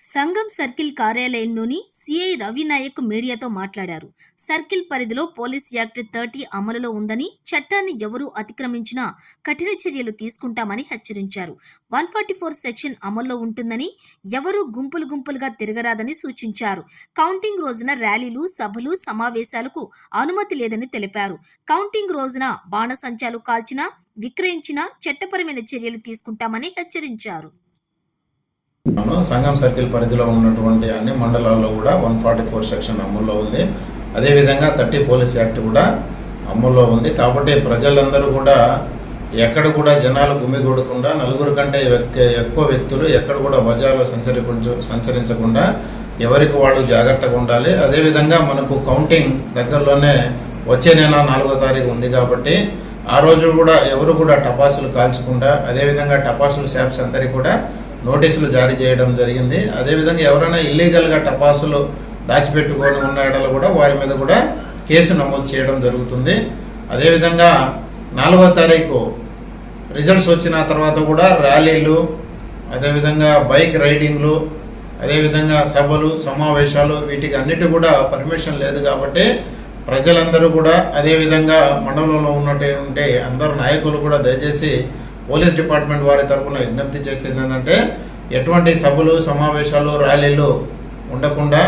సంఘం circle కార్యాలయంలోని CI Ravinayak మీడియాతో మాట్లాడారు. సర్కిల్ పరిధిలో పోలీస్ యాక్ట్ థర్టీ అమలులో ఉందని చట్టాన్ని ఎవరూ అతిక్రమించినా కఠిన చర్యలు తీసుకుంటామని హెచ్చరించారు. వన్ ఫార్టీ ఫోర్ సెక్షన్ అమల్లో ఉంటుందని ఎవరూ గుంపులు గుంపులుగా తిరగరాదని సూచించారు. కౌంటింగ్ రోజున ర్యాలీలు సభలు సమావేశాలకు అనుమతి లేదని తెలిపారు. కౌంటింగ్ రోజున బాణసంచాలు కాల్చినా విక్రయించినా చట్టపరమైన చర్యలు తీసుకుంటామని హెచ్చరించారు. సంఘం సర్కిల్ పరిధిలో ఉన్నటువంటి అన్ని మండలాల్లో కూడా వన్ ఫార్టీ ఫోర్ సెక్షన్ అమల్లో ఉంది. అదేవిధంగా థర్టీ పోలీస్ యాక్ట్ కూడా అమల్లో ఉంది. కాబట్టి ప్రజలందరూ కూడా ఎక్కడ కూడా జనాలు గుమిగూడకుండా నలుగురు కంటే ఎక్కువ వ్యక్తులు ఎక్కడ కూడా బజార్లో సంచరి సంచరించకుండా ఎవరికి వాళ్ళు జాగ్రత్తగా ఉండాలి. అదేవిధంగా మనకు కౌంటింగ్ దగ్గరలోనే వచ్చే నెల నాలుగో తారీఖు ఉంది కాబట్టి ఆ రోజు కూడా ఎవరు కూడా టపాసులు కాల్చకుండా అదేవిధంగా టపాసులు షాప్స్ అందరికీ కూడా నోటీసులు జారీ చేయడం జరిగింది. అదేవిధంగా ఎవరైనా ఇల్లీగల్గా టపాసులు దాచిపెట్టుకొని ఉన్న ఎడల కూడా వారి మీద కూడా కేసు నమోదు చేయడం జరుగుతుంది. అదేవిధంగా నాలుగో తారీఖు రిజల్ట్స్ వచ్చిన తర్వాత కూడా ర్యాలీలు అదేవిధంగా బైక్ రైడింగ్లు అదేవిధంగా సభలు సమావేశాలు వీటికి అన్నిటి కూడా పర్మిషన్ లేదు కాబట్టి ప్రజలందరూ కూడా అదేవిధంగా మండలంలో ఉన్నటువంటి అందరు నాయకులు కూడా దయచేసి పోలీస్ డిపార్ట్మెంట్ వారి తరఫున విజ్ఞప్తి చేసేది ఏంటంటే ఎటువంటి సభలు సమావేశాలు ర్యాలీలు ఉండకుండా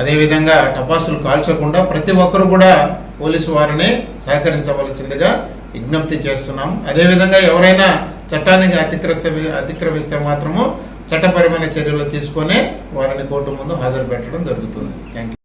అదేవిధంగా టపాసులు కాల్చకుండా ప్రతి ఒక్కరు కూడా పోలీసు వారిని సహకరించవలసిందిగా విజ్ఞప్తి చేస్తున్నాం. అదేవిధంగా ఎవరైనా చట్టానికి అతిక్రమిస్తే అతిక్రమిస్తే మాత్రము చట్టపరమైన చర్యలు తీసుకొని వారిని కోర్టు ముందు హాజరు పెట్టడం జరుగుతుంది. Thank you